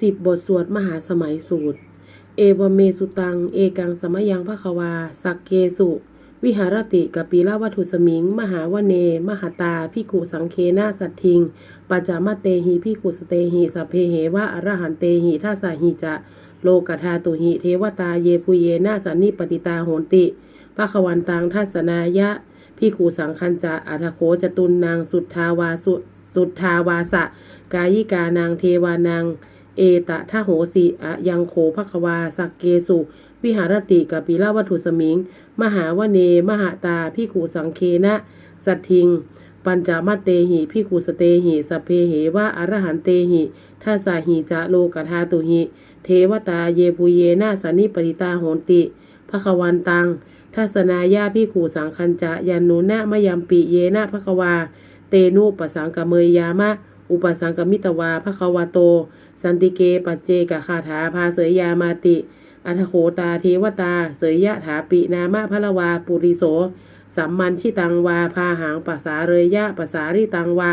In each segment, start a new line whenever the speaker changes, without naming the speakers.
สิบบทสวดมหาสมัยสูตร เอวเมสุตัง เอกังสมยังพระควา สักเกสุ วิหารติกปีละวัตถุสมิง มหาวเน มหาตาพิกุสังเคนาสัตทิงปัจจามเตหิพิกุสเตหิสัพเพเหวะอรหันเตหิทัสสหิจะ โลกธาตุหิ เทวตาเยปุเยนาสันนิปติตาโหนติพระควันตังทัสนายะพิขูสังคัญจะอัทโคจตุนนางสุทธาวาสุสุทธาวาสะ กายิกานางเทวานาง เอตะทะโหสิอะยังโขภควา สักเกสุ วิหารติกปิลาวัตถุสมิง มหาวเน มหาตาพิขูสังเคนะ สัตทิง ปัญจามัตเตหิพิขูสเตหิสเพเหวะอรหันเตหิทัสสาหิจะโลกธาตุหิ เทวตาเยปุเยนาสานิปติตาโหนติภควันตังทัศนายาพิขูสังคัญจะยันนุนะมยัมปิเยนะภควา เตนุปสังกเมยยามะ อุปสังกมิตวาภควาโต สันติเกปัจเจกคาถาพาเสยยามาติ อัทโขตาเทวตา เสยยะถาปินามะพะละวาปุริโส สัมมันชิตังวา พาหังปัสสาเรยยะปัสสาริตังวา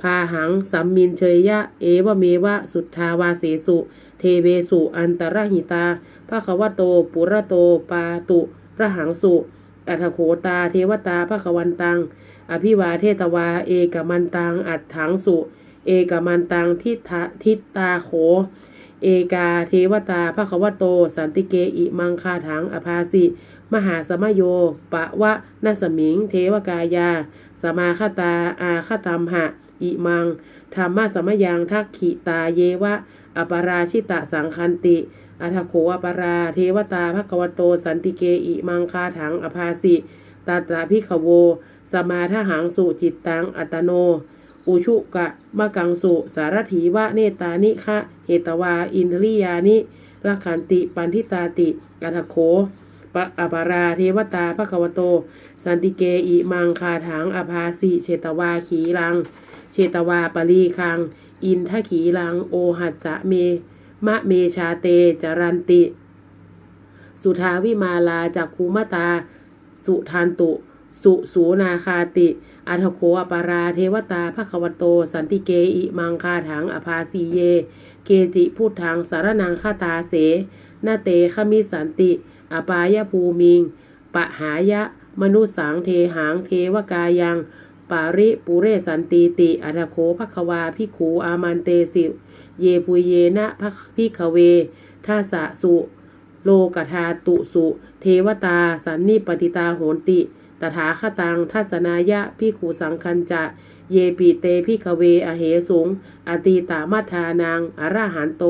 พาหังสัมมินเชยยะ เอวเมวะสุทธาวาเสสุ เทเวสุอันตรหิตาภะควโต ปุระโต ปาตุระหังสุอัทโขตาเทวตาภะควันตัง อภิวาเทตวา เอกมันตัง อัดถังสุ เอกมันตังทิฏฐะทิตาโข เอกาเทวตาภะควโต สันติเกอิมังคาถังอภาสิ มหาสมโย ปะวะนัสมิง เทวกายา สมาคตา อาคตัมหะ อิมัง ธรรมะสมยังทักขิตาเยวะ อปราชิตะสังคันติอัทโขอปราเทวตาภควโต สันติเกอิมังคาถังอภาสิตาตราพิขโว สมาทหังสุจิตตังอัตโน อุชุกะมะกังสุสารถีวะเนตานิคะเหตวา อินทริยานิลักขันติปันทิตาติอัทโขปะอปาราเทวตาภควโต สันติเกอิมังคาถังอภาสิเชตวาขีรัง เชตวาปรีคัง อินทขีลัง โอหัจจะเม มะเมชาเตจรันติ สุทาวิมาลาจากคูมตา สุทานตุ สุสูนาคาติ อัทโคอปาราเทวตาภควโต สันติเกอิมังคาถังอภาสีเย เกจิพุทธังสารนังคาตาเสนาเตขมิสันติ อปายภูมิง ปะหายะ มนุสังเทหังเทวกายัง ปาริปุเรสันติติ อัทโคภควาพิขูอามันเตสิเยปุเยนะพิขเวทัสสะสุ โลกธาตุสุ เทวตา สันนิปติตาโหนติ ตถาคตังทัศนายะพิขูสังคัญจะ เยปิเตพิขเวอเหสุง อติตามัทานังอราหันโต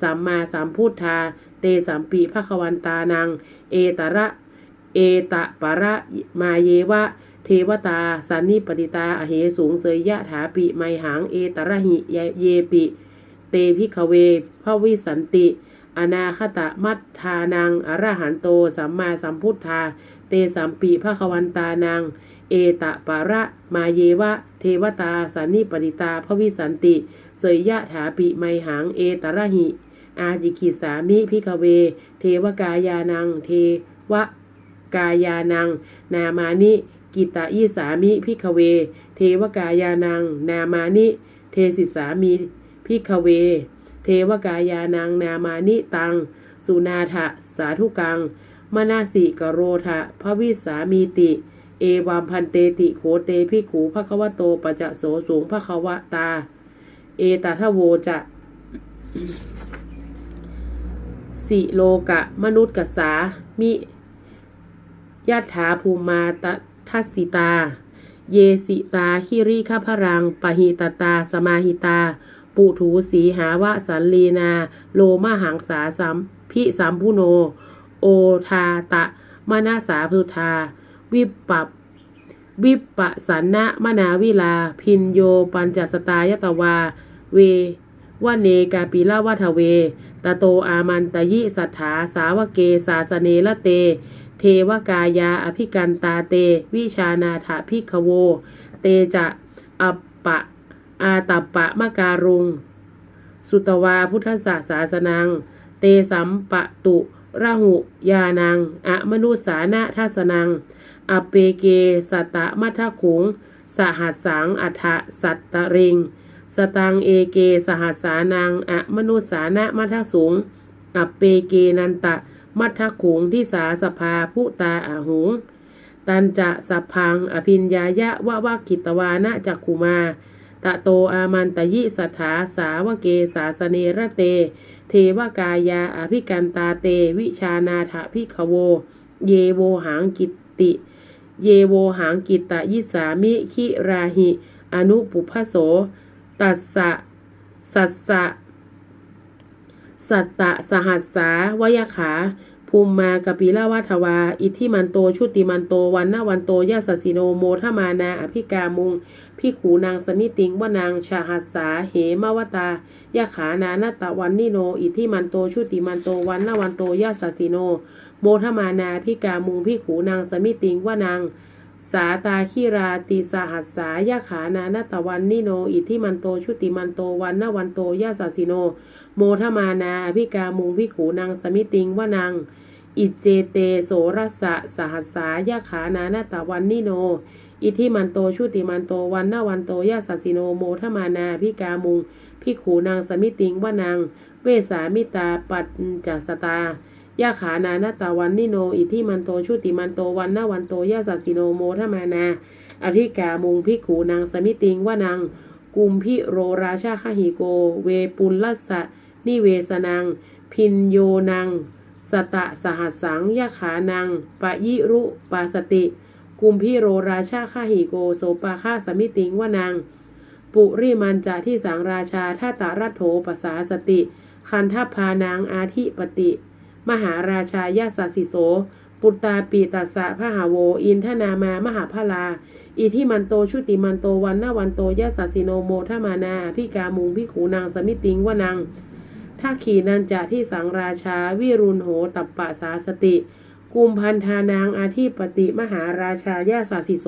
สัมมาสัมพุทธา เตสัมปิภควันตานัง เอตระ เอตะปะระมาเยวะ เทวตา สันนิปติตาอเหสูงเสยยะถาปิไมหัง เอตระหิเยปิ เตพิขเวพระวิสันติอนาคตมัทธานังอรหันโต สัมมาสัมพุทธา เตสัมปิภควันตานังเอตะปะระมาเยวะ เทวตาสันนิปติตาพระวิสันติ เสยยะถาปิไมหังเอตระหิ อาจิกิสามิพิขเว เทวกายานัง เทวกายานัง นามานิ กิตายิสามิพิขเว เทวกายานัง นามานิ เทสิสามีพิขเว เทวกายานัง นามานิตัง สุนาถะสาธุกัง มนาสิกโรทะพระวิสามีติ เอวามพันเตติโขเตพิขูภควโตปจะโสสูงภควตา เอตทะโวจะสิโลกะ มนุษย์กษา มิยะถาภูมาตทัสสิตา เยสิตาคิริขพรัง ปหิตตา สมาหิตา ปุถูสีหาวะสันลีนา โลมหังสาสัมพิสัมพุโน โอทาตะมนาสาพุทธาวิปปับวิปปสันนะมนาวิลา พินโยปัญจสตายตวา เววเนกาปิลาวัทเวตโตอามันตยิสัทธาสาวเกสาสเนละเต เทวกายาอภิกันตาเต วิชานาถาพิขโว เตจะอัปปะ อาตัปปะมะการุง สุตวาพุทธศาสาสนัง เตสัมปะตุ ระหุยานังอะมนุสานะทัสนัง อเปเกสตะมัทขุง สหัสสังอัฐสัตตริง สตังเอเกสหัสสานังอะมนุสานะมัทสูงอเปเกนันตะมัทขงที่สาสภาผู้ตาอาหุง ตันจะสัพพัง อภินญายะวะวะกิตวานะจักขุมา ตะโตอามันตยิสัทธาสาวเกสาสเนระเต เทวกายาอภิกันตาเต วิชานาถพิขโว เยโวหังกิตติ เยโวหังกิตตยิสามิคิราหิ อนุปุพโส ตัสสะสัสสะสัตตะสหัสสาวยขา ภูมิมากปิลาวัทวา อิทธิมันโต ชุติมันโต วันนาวันโตยาสสิโนโมทมานา อภิกามุงพิขูนางสมิติงวนางชาหัสสาเหมวตายาขานานาตะวันนิโน อิทธิมันโต ชุติมันโต วันนาวันโตยาสสิโน โมทมานาพิกามุงพิขูนางสมิติงวนาง สาตาคิราติสหัสสายาขานานตะวันนิโน อิทธิมันโตชุติมันโตวันนาวันโตยาสสิโน โมทมานาอภิกามุงพิขูนางสมิติงวานางอิเจเตโสรสะสหัสสายาขานานตะวันนิโน อิทธิมันโตชุติมันโตวันนาวันโตยาสสิโนโมทมานาพิกามุงพิขูนางสมิติงวานางเวสามิตาปัจจสตา ยาขานานาตาวันนิโน อิทิมันโตชุติมันโตวันนาวันโตยาสสิโนโมทมานาอภิกามุงพิขูนางสมิติงว่านางกุมพิโรราชาคหิโก เวปุลลัสสะนิเวสนัง พินโยนัง สตะสหัสสังยขานังปะยิรุปาสติ กุมพิโรราชาคาหิโก โสปาคาสมิติงว่านางปุริมันจาที่สังราชาท่าตารัตโถปสาสติ คันทพานางอาทิปติ มหาราชายาสสิโส ปุตตาปีตัสสะพหาโว อินทนามามหาพลา อิทิมันโตชุติมันโตวันนาวันโตยาสสิโนโมทมานาพิกามุงพิขูนางสมิติงวนังถ้าขีนันจะที่สังราชาวิรุณโหตัปปะสาสติ กุมพันธานางอาทิปติมหาราชายาสสิโส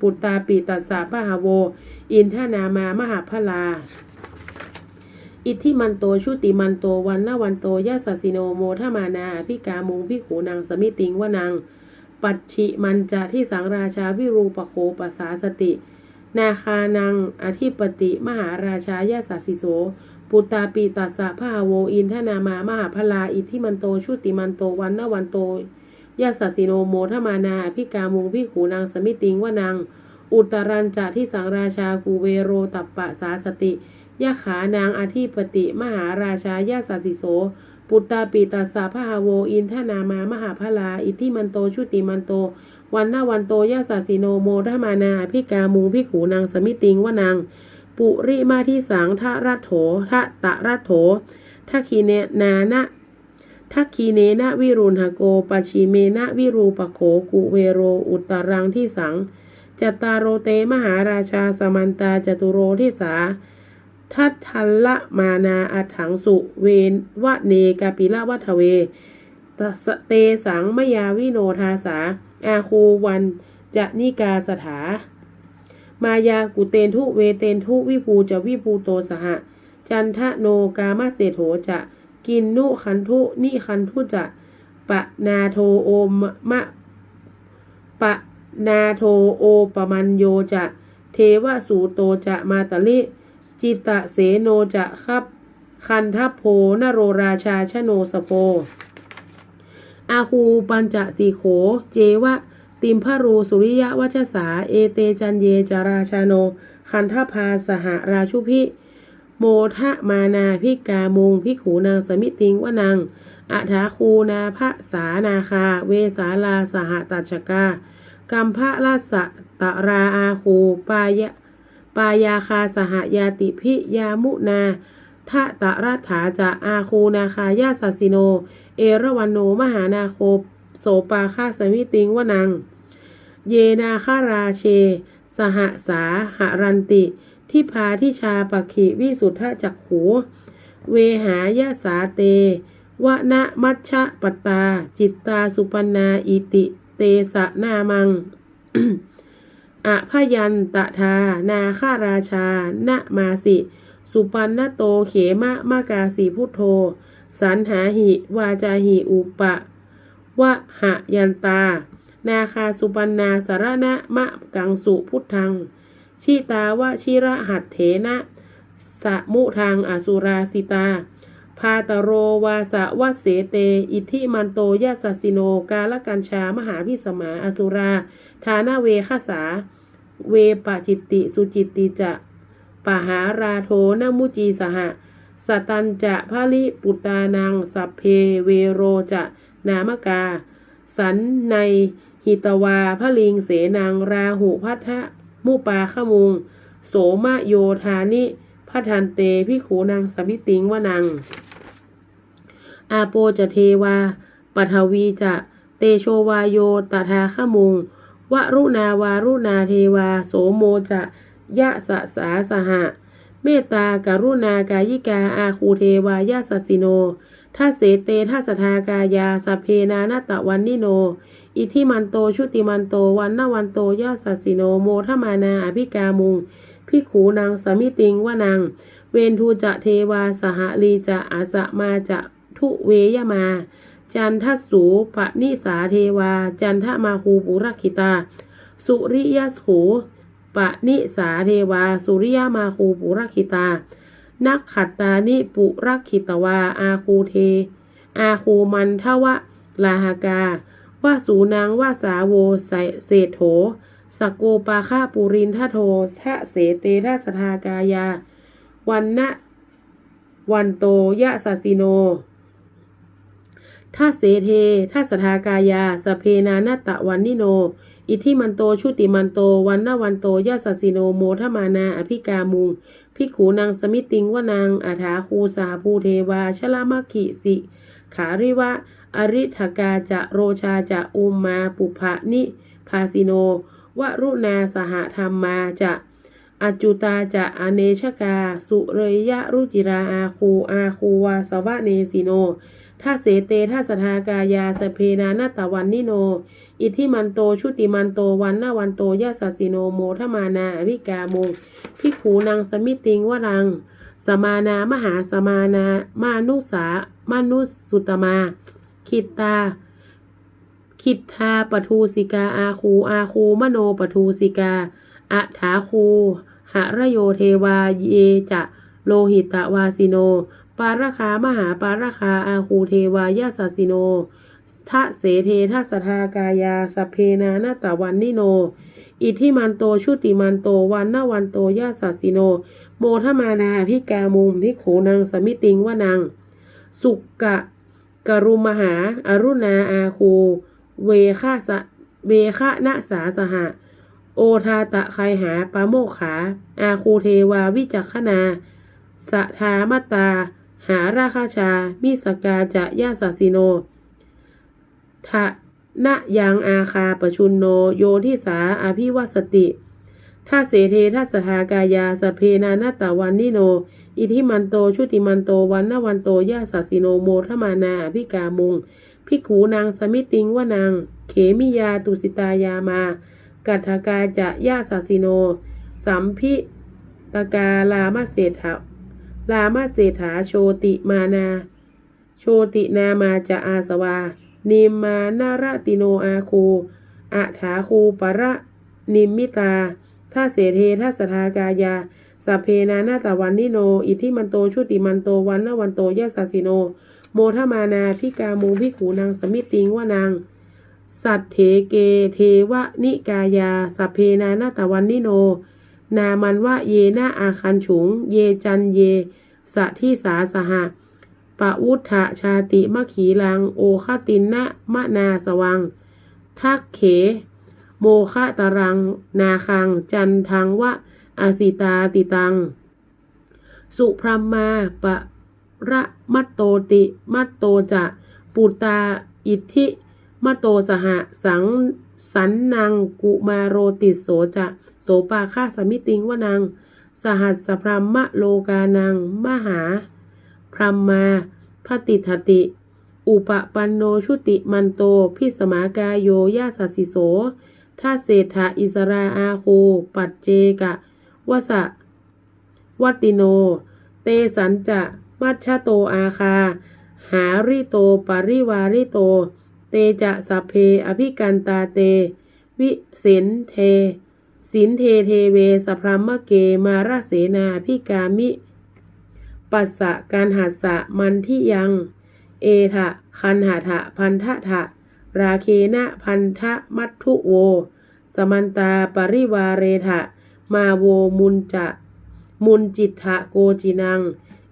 ปุตตาปีตัสสะพหาโว อินทนามามหาพลา อิทธิมันโตชุติมันโตวันนาวันโตยาสสิโนโมทมานาพิกามุงพิขูนางสมิติงวนางปัจฉิมันจะที่สังราชาวิรูปโคปสาสติ นาคานังอธิปติ มหาราชายาสสิโส ปุตตาปีตัสสะพหาโวอินทนามามหาพลาอิทธิมันโตชุติมันโตวันนาวันโตยาสสิโนโมทมานาพิกามุงพิขูนางสมิติงวนางอุตรันจะที่สังราชากูเวโรตัปปะสาสติ ยะขานางอธิปติ มหาราชายาสสิโส ปุตตาปีตัสสะพหาโว อินทนามามหาพลา อิทธิมันโต ชุติมันโต วันนาวันโตยาสสิโนโมทมานาพิกามุงพิขูนางสมิติงวนางปุริมาที่สังทะรัตโถทะตะรัตโถทักขีเนนานะทักขีเนนะวิรุณหโกปชิเมนะวิรูปโขกุเวโร อุตรังที่สัง จัตตารโรเตมหาราชาสมันตาจตุโรที่สา ทัทัลละมานาอัถังสุเวนวะเนกาปิละวัทเวตสเตสังมยาวิโนทาสา อาคูวันจะนิกาสถา มายากุเตนทุเวเตนทุวิภูจะวิภูโตสหะ จันทะโนกามาเศโถจะกินนุคันทุนิคันทุจะปะนาโทโอมมะปะนาโทโอปมันโยจะ เทวสูโตจะมาตลิ จิตะเสโนจะคับ คันทัพโพนโรราชาชโนสโป อาคูปัญจะสีโข เจวะ ติมพรูสุริยะวัชสา เอเตจันเยจาราชาโน คันทพาสหราชุพิ โมทะมานาพิกามุงพิขูนางสมิติงวนังอัฐาคูนาพระสานาคา เวสาลาสหตัชกากัมพะราสะตะราอาคูปายะ ปายาคาสหยาติพิยามุนาทะตะรัฐาจะอาคูนาคายาสัสิโน เอราวันโนมหานาโคโสปาคาสมิติงวนัง เยนาคาราเช สหสาหรันติ ทิพาทิชาปขิวิสุทธจักขูเวหายาสาเตวะนะมัชชะปตตาจิตตาสุปันนาอิติ เตสะนามัง อภยันตทา นาคาราชา นะมาสิ สุปันนโตเขมะมากาสีพุทโธ สันหาหิ วาจาหิอุปะวะหะยันตา นาคาสุปันนาสารณะมะกังสุพุทธังชิตาวะชิระหัตเถนะสะมุทางอสุราสิตา พาตโรวาสะวะเสเต อิทธิมันโตยาสสิโน กาลกัญชามหาพิสมาอสุรา ทานาเวคสา เวปจิตติ สุจิตติจะปหาราโทนมุจีสหะ สตันจะพะลิปุตานัง สัพเพเวโรจะนามกา สันในหิตวาพะลิงเสนังราหุพัทธมุปาขมุง โสมะโยธานิพัทันเตพิขูนางสัมิติงวนัง อาโปจะเทวาปัทวีจะ เตโชวาโยตถาขมุง วรุณาวารุณาเทวา โสโมจะยะสะสาสหะ เมตตาการุณากายิกาอาคูเทวายาสสสิโนทัสเสเตทัสทากายาสเพนานาตะวันนิโน อิทิมันโตชุติมันโตวันนวันโตยาสสสิโนโมทมานาอภิกามุงพิขูนางสมิติงวนังเวนทูจะเทวาสหลีจะอาสะมาจะทุเวยมา จันทสูปนิสาเทวา จันทมาคูปุรคิตา สุริยสูปนิสาเทวา สุริยมาคูปุรคิตา นักขัตตานิปุรคิตวา อาคูเท อาคูมันทวะลาหากา ว่าสูนางว่าสาโวสเศรษโถสกโกปาฆาปุรินทโททะเสเตทะสทากายา วันนะวันโตยะสสสิโน ท่าเสเทท่าสทากายา สเพนานาตะวันนิโน อิทิมันโต ชุติมันโต วันนาวันโตยะสสสิโนโมทมานา อภิกามุง พิกขูนางสมิติงวานางอาถาคูสาภูเทวา ชลามขิสิ ขาริวะ อริทกาจะโรชาจะอุมมาปุภะนิพาสิโน วรุณาสหธรรมมาจะอจุตาจะอเนชกา สุเรยะรุจิราอาคูอาคูวาสวะเนสิโน ท่าเสเตท่าสทากายาสเพนานาตะวันนิโน อิทิมันโตชุติมันโตวันนาวันโตยะสัสสิโนโมทมานาอภิกาโมงพิขูนางสมิติงวรัง สมานามหาสมานามานุสามานุสุตมา คิตตาคิดทาปทูสิกาอาคูอาคูมโนปทูสิกาอัฐาคูหะระโยเทวาเยจะโลหิตวาสิโน ปาราคามหาปาราคาอาคูเทวายาสสิโนทะเสเททัสทากายาสเพนานาตะวันนิโน อิทิมันโตชุติมันโตวันนาวันโตยาสสิโน โมทมานาพิกามุมพิขูนางสมิติงวนังสุกกะกรุมหาอรุณาอาคู เวฆาสะเวฆะนะสาสหะ โอทาตะไคหาปาโมขา อาคูเทวาวิจักขนาสทามตา หาราคาชา มิสกาจะยาสสิโนทะนะยังอาคาปชุนโน โยทิสาอาภิวัสติท่าเสเททัสหากายาสเพนานาตะวันนิโน อิทิมันโต ชุติมันโต วันนวันโตยาสัสิโนโมทมานาอภิกามุงพิขูนางสมิติงวานางเขมิยาตุสิตายามา กัตถกาจะยาสัสิโน สัมพิตกาลามาเศรษฐ ลามาเศรษฐาโชติมานา โชตินามาจะอาสวา นิมมานาระติโนอาคูอะถาคูปะระนิมมิตาท่าเสเทท่าสทากายาสัพเพนานาตะวันนิโน อิทิมันโตชุติมันโตวันนวันโตยะสสสิโน โมทมานาพิกามูพิขูนางสมิติงวานางสัตเถเกเทวนิกายาสัพเพนานาตะวันนิโน นามันวะเยนาอาคันฉุง เยจันเย สะที่สาสหะปะวุฒะชาติมะขีลัง โอคตินนะมะนาสวัง ทักเข โมคะตารัง นาคัง จันทังวะอาสิตาติตัง สุพรมมาปะระมัตโตติ มัตโตจะ ปุตตาอิทธิ มโตสหสังสันนางกุมาโรติโสจะโสปาคาสมิติงวนัง สหัสสพรัมะโลกานัง มหา พรัมาพติทติ อุปปันโนชุติมันโต พิสมากายโยยาสสิโสท่าเศรษฐาอิสราอาโคปัจเจกะวสะวัตติโน เตสันจะมัชชโตอาคา หาริโตปริวาริโต เตจะสัพเพอภิกันตาเต วิสินเทสินเทเทเวสพรัมมะเกมาราเสนาพิกามิ ปัสสะการหัสสะมันที่ยัง เอทะคันหาทะพันทะทะราเคนะพันทะมัตถุโว สมันตาปริวาเรทะ มาโวมุนจะมุนจิตทะโกจินัง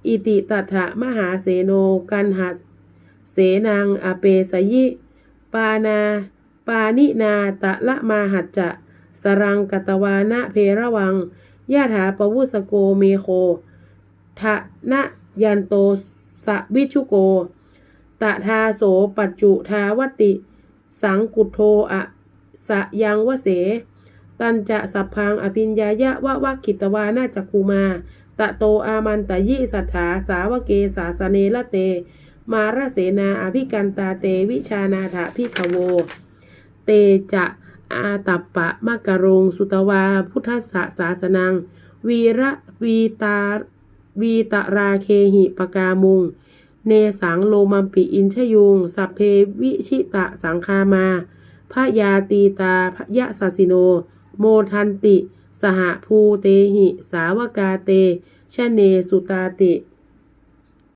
อิติตัทะมหาเสโนกันหัสเสนังอเปสยิ ปานา ปานินาตะละมาหัจจะสรังกตวานะเพระวังยะถาปวุสโกเมโคทะนะยันโตสะวิชุโก ตะทาโสปัจจุทาวติ สังกุโทอะสะยังวเส ตันจะสัพพังอภิญญายะวะวะกิตวานาจักคูมา ตะโตอามันตะยิสัทธาสาวเกสาสเนละเต มารเสนาอภิกันตาเตวิชานาถาพิขโว เตจะอาตัปปะมะกะรงสุตวาพุทธสสาสนัง วีระวีตาวีตราเคหิปกามุง เนสังโลมัมปิอินชยุง สัพเพวิชิตะสังคามาพยาตีตาพยะสาสิโน โมทันติ สหภูเตหิ สาวกาเตชะเนสุตาติ